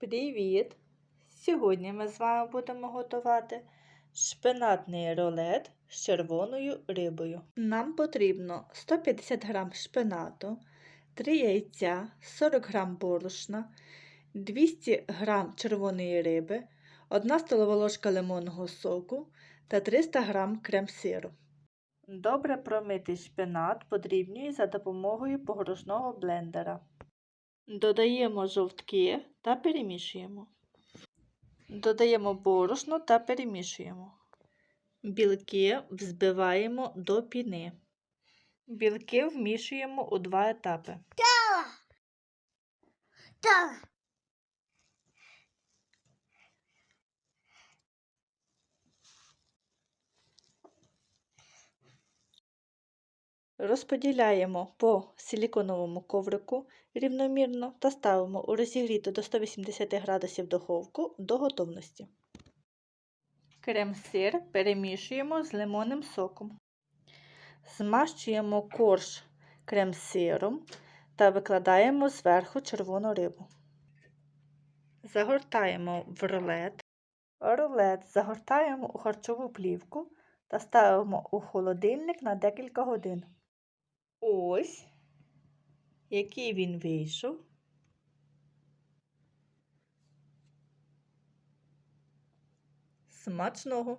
Привіт! Сьогодні ми з вами будемо готувати шпинатний рулет з червоною рибою. Нам потрібно 150 г шпинату, 3 яйця, 40 г борошна, 200 г червоної риби, 1 столова ложка лимонного соку та 300 г крем-сиру. Добре промитий шпинат подрібнює за допомогою погружного блендера. Додаємо жовтки та перемішуємо. Додаємо борошно та перемішуємо. Білки взбиваємо до піни. Білки вмішуємо у два етапи. Розподіляємо по силіконовому коврику рівномірно та ставимо у розігріту до 180 градусів духовку до готовності. Крем-сир перемішуємо з лимонним соком. Змащуємо корж крем-сиром та викладаємо зверху червону рибу. Загортаємо в рулет. Рулет загортаємо у харчову плівку та ставимо у холодильник на декілька годин. Ось, який він вийшов. Смачного!